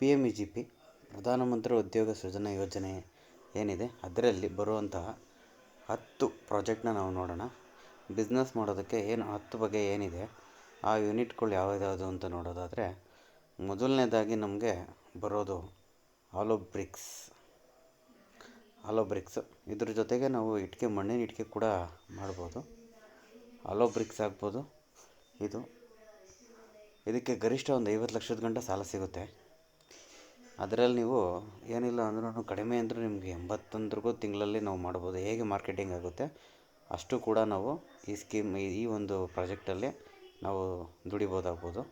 P M E G P Pradhan Mantri ಉದ್ಯೋಗ ಸೃಜನ ಯೋಜನೆ ಏನಿದೆ, ಅದರಲ್ಲಿ ಬರುವಂತಹ ಹತ್ತು ಪ್ರಾಜೆಕ್ಟ್ನ ನಾವು ನೋಡೋಣ. ಬಿಸ್ನೆಸ್ ಮಾಡೋದಕ್ಕೆ ಏನು ಹತ್ತು ಬಗೆ ಏನಿದೆ, ಆ ಯೂನಿಟ್ಗಳು ಯಾವುದ್ಯಾವುದು ಅಂತ ನೋಡೋದಾದರೆ, ಮೊದಲನೇದಾಗಿ ನಮಗೆ ಬರೋದು ಆಲೋ ಬ್ರಿಕ್ಸ್ ಆಲೋ ಬ್ರಿಕ್ಸ್ ಇದ್ರ ಜೊತೆಗೆ ನಾವು ಇಟ್ಟಿಗೆ ಮಣ್ಣಿನ ಇಟ್ಟಿಗೆ ಕೂಡ ಮಾಡ್ಬೋದು. ಆಲೋ ಬ್ರಿಕ್ಸ್ ಆಗ್ಬೋದು. ಇದು, ಇದಕ್ಕೆ ಗರಿಷ್ಠ ಒಂದು ಐವತ್ತು ಲಕ್ಷದ ಗಂಟ ಸಾಲ ಸಿಗುತ್ತೆ. ಅದರಲ್ಲಿ ನೀವು ಏನಿಲ್ಲ ಅಂದ್ರೂ ಕಡಿಮೆ ಅಂದರೂ ನಿಮಗೆ ಎಂಬತ್ತೊಂದ್ರಿಗೂ ತಿಂಗಳಲ್ಲಿ ನಾವು ಮಾಡ್ಬೋದು. ಹೇಗೆ ಮಾರ್ಕೆಟಿಂಗ್ ಆಗುತ್ತೆ? ಅಷ್ಟು ಕೂಡ ನಾವು ಈ ಸ್ಕೀಮ್, ಈ ಒಂದು ಪ್ರಾಜೆಕ್ಟಲ್ಲಿ ನಾವು ದುಡಿಬೋದಾಗ್ಬೋದು.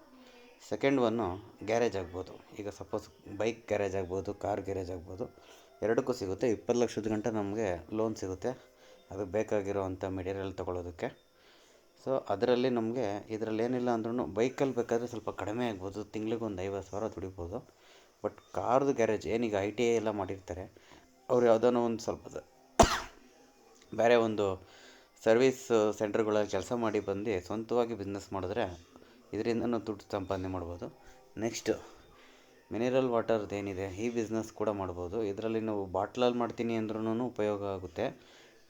ಸೆಕೆಂಡ್ ಒನ್ನು ಗ್ಯಾರೇಜ್ ಆಗ್ಬೋದು. ಈಗ ಸಪೋಸ್ ಬೈಕ್ ಗ್ಯಾರೇಜ್ ಆಗ್ಬೋದು, ಕಾರ್ ಗ್ಯಾರೇಜ್ ಆಗ್ಬೋದು, ಎರಡಕ್ಕೂ ಸಿಗುತ್ತೆ. ಇಪ್ಪತ್ತು ಲಕ್ಷದ ಗಂಟ ನಮಗೆ ಲೋನ್ ಸಿಗುತ್ತೆ. ಅದಕ್ಕೆ ಬೇಕಾಗಿರೋವಂಥ ಮೆಟೀರಿಯಲ್ ತೊಗೊಳೋದಕ್ಕೆ. ಸೊ, ಅದರಲ್ಲಿ ನಮಗೆ ಇದರಲ್ಲಿ ಏನಿಲ್ಲ ಅಂದ್ರೂ ಬೈಕಲ್ಲಿ ಬೇಕಾದರೆ ಸ್ವಲ್ಪ ಕಡಿಮೆ ಆಗ್ಬೋದು. ತಿಂಗ್ಳಿಗೆ ಒಂದು ಐವತ್ತು ಸಾವಿರ ದುಡಿಬೋದು. ಬಟ್ ಕಾರ್ದು ಗ್ಯಾರೇಜ್ ಏನೀಗ ಐ ಟಿ ಐ ಎಲ್ಲ ಮಾಡಿರ್ತಾರೆ, ಅವ್ರು ಯಾವುದಾನ ಒಂದು ಸ್ವಲ್ಪ ಬೇರೆ ಒಂದು ಸರ್ವೀಸ್ ಸೆಂಟ್ರ್ಗಳಲ್ಲಿ ಕೆಲಸ ಮಾಡಿ ಬಂದು ಸ್ವಂತವಾಗಿ ಬಿಸ್ನೆಸ್ ಮಾಡಿದ್ರೆ ಇದರಿಂದನೂ ದುಡ್ಡು ಸಂಪಾದನೆ ಮಾಡ್ಬೋದು. ನೆಕ್ಸ್ಟ್, ಮಿನರಲ್ ವಾಟರ್ದು ಏನಿದೆ, ಈ ಬಿಸ್ನೆಸ್ ಕೂಡ ಮಾಡ್ಬೋದು. ಇದರಲ್ಲಿ ನಾವು ಬಾಟ್ಲಲ್ಲಿ ಮಾಡ್ತೀನಿ ಅಂದ್ರೂ ಉಪಯೋಗ ಆಗುತ್ತೆ.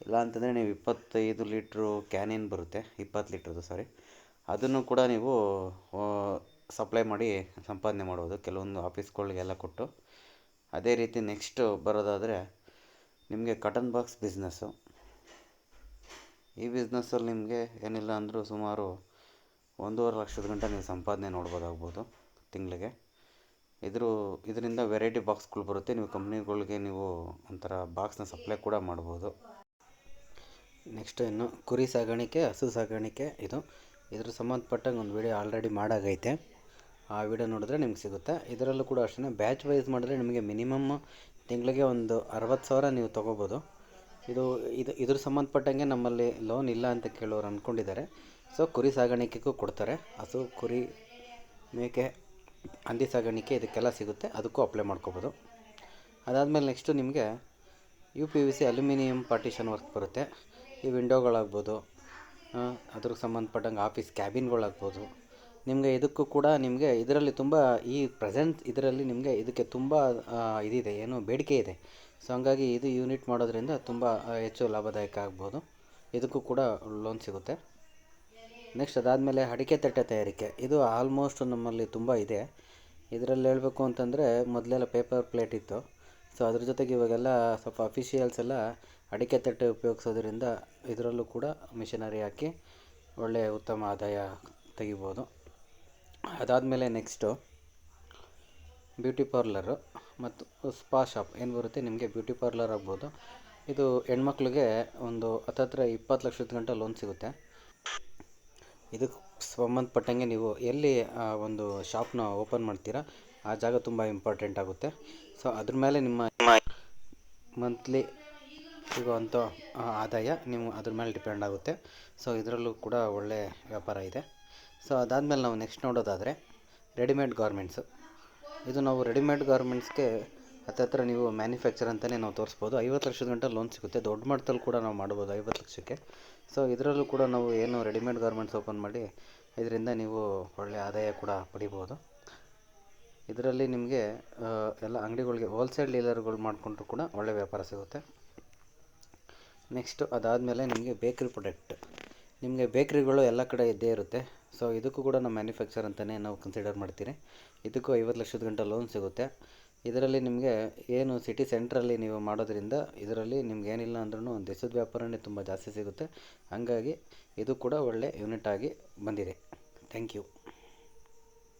ಇಲ್ಲ ಅಂತಂದರೆ ನೀವು ಇಪ್ಪತ್ತೈದು ಲೀಟ್ರು ಕ್ಯಾನಿನ್ ಬರುತ್ತೆ, ಇಪ್ಪತ್ತು ಲೀಟ್ರದ್ದು ಸಾರಿ ಅದನ್ನು ಕೂಡ ನೀವು ಸಪ್ಲೈ ಮಾಡಿ ಸಂಪಾದನೆ ಮಾಡ್ಬೋದು ಕೆಲವೊಂದು ಆಫೀಸ್ಗಳಿಗೆಲ್ಲ ಕೊಟ್ಟು. ಅದೇ ರೀತಿ ನೆಕ್ಸ್ಟು ಬರೋದಾದರೆ ನಿಮಗೆ ಕಟನ್ ಬಾಕ್ಸ್ ಬಿಸ್ನೆಸ್ಸು ಈ ಬಿಸ್ನೆಸ್ಸಲ್ಲಿ ನಿಮಗೆ ಏನಿಲ್ಲ ಅಂದರೂ ಸುಮಾರು ಒಂದೂವರೆ ಲಕ್ಷದ ಗಂಟೆ ನೀವು ಸಂಪಾದನೆ ನೋಡ್ಬೋದಾಗ್ಬೋದು ತಿಂಗಳಿಗೆ. ಇದ್ರ ಇದರಿಂದ ವೆರೈಟಿ ಬಾಕ್ಸ್ಗಳು ಬರುತ್ತೆ. ನೀವು ಕಂಪ್ನಿಗಳಿಗೆ ನೀವು ಒಂಥರ ಬಾಕ್ಸ್ನ ಸಪ್ಲೈ ಕೂಡ ಮಾಡ್ಬೋದು. ನೆಕ್ಸ್ಟ್ ಇನ್ನು ಕುರಿ ಸಾಗಾಣಿಕೆ ಹಸು ಸಾಗಾಣಿಕೆ ಇದು. ಇದ್ರ ಸಂಬಂಧಪಟ್ಟಂಗೆ ಒಂದು ವಿಡಿಯೋ ಆಲ್ರೆಡಿ ಮಾಡಾಗೈತೆ. ಆ ವಿಡಿಯೋ ನೋಡಿದ್ರೆ ನಿಮ್ಗೆ ಸಿಗುತ್ತೆ. ಇದರಲ್ಲೂ ಕೂಡ ಅಷ್ಟೇ ಬ್ಯಾಚ್ ವೈಸ್ ಮಾಡಿದ್ರೆ ನಿಮಗೆ ಮಿನಿಮಮ್ ತಿಂಗಳಿಗೆ ಒಂದು ಅರವತ್ತು ಸಾವಿರ ನೀವು ತೊಗೋಬೋದು. ಇದು ಇದು, ಇದ್ರ ಸಂಬಂಧಪಟ್ಟಂಗೆ ನಮ್ಮಲ್ಲಿ ಲೋನ್ ಇಲ್ಲ ಅಂತ ಕೇಳೋರು ಅಂದ್ಕೊಂಡಿದ್ದಾರೆ ಸೊ ಕುರಿ ಸಾಗಾಣಿಕೆಗೂ ಕೊಡ್ತಾರೆ. ಹಸು ಕುರಿ ಮೇಕೆ, ಹಂದಿ ಸಾಗಾಣಿಕೆ ಇದಕ್ಕೆಲ್ಲ ಸಿಗುತ್ತೆ. ಅದಕ್ಕೂ ಅಪ್ಲೈ ಮಾಡ್ಕೋಬೋದು. ಅದಾದಮೇಲೆ ನೆಕ್ಸ್ಟು ನಿಮಗೆ U P V C aluminium partition work ಬರುತ್ತೆ. ಈ ವಿಂಡೋಗಳಾಗ್ಬೋದು ಅದ್ರ ಸಂಬಂಧಪಟ್ಟಂಗೆ ಆಫೀಸ್ ಕ್ಯಾಬಿನ್ಗಳಾಗ್ಬೋದು ನಿಮಗೆ ಇದಕ್ಕೂ ಕೂಡ ನಿಮಗೆ ಇದರಲ್ಲಿ ತುಂಬ ಈ ಪ್ರೆಸೆಂಟ್ ಇದರಲ್ಲಿ ನಿಮಗೆ ಇದಕ್ಕೆ ತುಂಬ ಇದಿದೆ, ಏನು ಬೇಡಿಕೆ ಇದೆ. ಸೊ ಹಂಗಾಗಿ ಇದು ಯೂನಿಟ್ ಮಾಡೋದ್ರಿಂದ ತುಂಬ ಹೆಚ್ಚು ಲಾಭದಾಯಕ ಆಗ್ಬೋದು. ಇದಕ್ಕೂ ಕೂಡ ಲೋನ್ ಸಿಗುತ್ತೆ. ನೆಕ್ಸ್ಟ್ ಅದಾದಮೇಲೆ ಅಡಿಕೆ ತಟ್ಟೆ ತಯಾರಿಕೆ. ಇದು ಆಲ್ಮೋಸ್ಟ್ ನಮ್ಮಲ್ಲಿ ತುಂಬ ಇದೆ. ಇದರಲ್ಲಿ ಹೇಳಬೇಕು ಅಂತಂದರೆ ಮೊದಲೆಲ್ಲ ಪೇಪರ್ ಪ್ಲೇಟ್ ಇತ್ತು. ಸೊ ಅದ್ರ ಜೊತೆಗೆ ಇವಾಗೆಲ್ಲ ಸ್ವಲ್ಪ ಅಫಿಷಿಯಲ್ಸ್ ಎಲ್ಲ ಅಡಿಕೆ ತಟ್ಟೆ ಉಪಯೋಗಿಸೋದ್ರಿಂದ ಇದರಲ್ಲೂ ಕೂಡ ಮಿಷನರಿ ಹಾಕಿ ಒಳ್ಳೆಯ ಉತ್ತಮ ಆದಾಯ ತೆಗಿಬೋದು. ಅದಾದಮೇಲೆ ನೆಕ್ಸ್ಟು ಬ್ಯೂಟಿ ಪಾರ್ಲರು ಮತ್ತು ಸ್ಪಾ ಶಾಪ್ ಏನು ಬರುತ್ತೆ ನಿಮಗೆ ಬ್ಯೂಟಿ ಪಾರ್ಲರ್ ಆಗ್ಬೋದು. ಇದು ಹೆಣ್ಮಕ್ಳಿಗೆ ಒಂದು ಹತ್ತತ್ರ ಇಪ್ಪತ್ತು ಲಕ್ಷದ ಗಂಟ ಲೋನ್ ಸಿಗುತ್ತೆ. ಇದಕ್ಕೆ ಸಂಬಂಧಪಟ್ಟಂಗೆ ನೀವು ಎಲ್ಲಿ ಒಂದು ಶಾಪ್ನ ಓಪನ್ ಮಾಡ್ತೀರಾ, ಆ ಜಾಗ ತುಂಬ ಇಂಪಾರ್ಟೆಂಟ್ ಆಗುತ್ತೆ. ಸೊ ಅದ್ರ ಮೇಲೆ ನಿಮ್ಮ ಮಂತ್ಲಿ ಸಿಗುವಂಥ ಆದಾಯ ನೀವು ಅದ್ರ ಮೇಲೆ ಡಿಪೆಂಡ್ ಆಗುತ್ತೆ. ಸೊ ಇದರಲ್ಲೂ ಕೂಡ ಒಳ್ಳೆಯ ವ್ಯಾಪಾರ ಇದೆ. ಸೊ ಅದಾದಮೇಲೆ ನಾವು ನೆಕ್ಸ್ಟ್ ನೋಡೋದಾದರೆ ರೆಡಿಮೇಡ್ ಗಾರ್ಮೆಂಟ್ಸು ಇದು ನಾವು ರೆಡಿಮೇಡ್ ಗಾರ್ಮೆಂಟ್ಸ್ಗೆ ಹತ್ತತ್ರ ನೀವು ಮ್ಯಾನುಫ್ಯಾಕ್ಚರ್ ಅಂತಲೇ ನಾವು ತೋರಿಸ್ಬೋದು. ಐವತ್ತು ಲಕ್ಷದ ಗಂಟೆ ಲೋನ್ ಸಿಗುತ್ತೆ. ದೊಡ್ಡ ಮಟ್ಟದಲ್ಲಿ ಕೂಡ ನಾವು ಮಾಡ್ಬೋದು ಐವತ್ತು ಲಕ್ಷಕ್ಕೆ. ಸೊ ಇದರಲ್ಲೂ ಕೂಡ ನಾವು ಏನು ರೆಡಿಮೇಡ್ ಗಾರ್ಮೆಂಟ್ಸ್ ಓಪನ್ ಮಾಡಿ ಇದರಿಂದ ನೀವು ಒಳ್ಳೆಯ ಆದಾಯ ಕೂಡ ಪಡಿಬೋದು. ಇದರಲ್ಲಿ ನಿಮಗೆ ಎಲ್ಲ ಅಂಗಡಿಗಳಿಗೆ ಹೋಲ್ಸೇಲ್ ಡೀಲರ್ಗಳು ಮಾಡಿಕೊಂಡ್ರು ಕೂಡ ಒಳ್ಳೆಯ ವ್ಯಾಪಾರ ಸಿಗುತ್ತೆ. ನೆಕ್ಸ್ಟು ಅದಾದಮೇಲೆ ನಿಮಗೆ ಬೇಕ್ರಿ ಪ್ರೊಡಕ್ಟ್ ನಿಮಗೆ ಬೇಕ್ರಿಗಳು ಎಲ್ಲ ಕಡೆ ಇದ್ದೇ ಇರುತ್ತೆ. ಸೊ ಇದಕ್ಕೂ ಕೂಡ ನಾವು ಮ್ಯಾನುಫ್ಯಾಕ್ಚರ್ ಅಂತಲೇ ನಾವು ಕನ್ಸಿಡರ್ ಮಾಡ್ತೀರಿ. ಇದಕ್ಕೂ ಐವತ್ತು ಲಕ್ಷದ ಗಂಟ ಲೋನ್ ಸಿಗುತ್ತೆ. ಇದರಲ್ಲಿ ನಿಮಗೆ ಏನು ಸಿಟಿ ಸೆಂಟ್ರಲ್ಲಿ ನೀವು ಮಾಡೋದ್ರಿಂದ ಇದರಲ್ಲಿ ನಿಮ್ಗೆ ಏನಿಲ್ಲ ಅಂದ್ರೂ ಒಂದು ದೇಶದ ವ್ಯಾಪಾರನೇ ತುಂಬ ಜಾಸ್ತಿ ಸಿಗುತ್ತೆ. ಹಾಗಾಗಿ ಇದು ಕೂಡ ಒಳ್ಳೆ ಯೂನಿಟ್ ಆಗಿ ಬಂದಿದೆ. Thank you